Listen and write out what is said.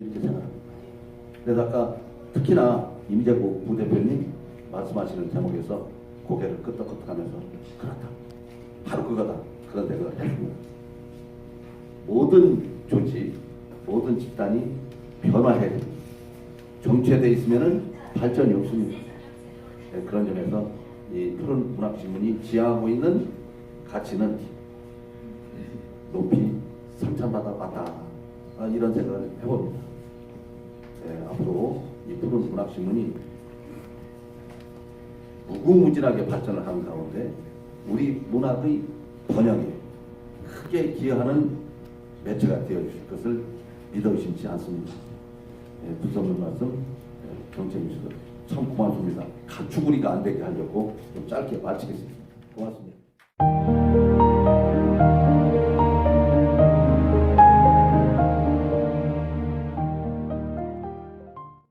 이렇게 생각합니다. 그래서 아까 특히나 임재국 부대표님 말씀하시는 대목에서 고개를 끄덕끄덕하면서 그렇다. 바로 그거다. 그런 생각을 했습니다. 모든 조직, 모든 집단이 변화해야 됩니다. 정체돼 있으면은 발전이 없습니다. 네, 그런 점에서 이 푸른 문학신문이 지향하고 있는 가치는 높이 성찬받아 왔다. 아, 이런 생각을 해봅니다. 네, 앞으로 이 푸른 문학신문이 무궁무진하게 발전을 하는 가운데 우리 문학의 번영에 크게 기여하는 매체가 되어 주실 것을 믿어 의심치 않습니다. 네, 두서없는 말씀 네, 경청해 주셔서 참 고맙습니다. 가축우리가 안 되게 하려고 좀 짧게 마치겠습니다. 고맙습니다.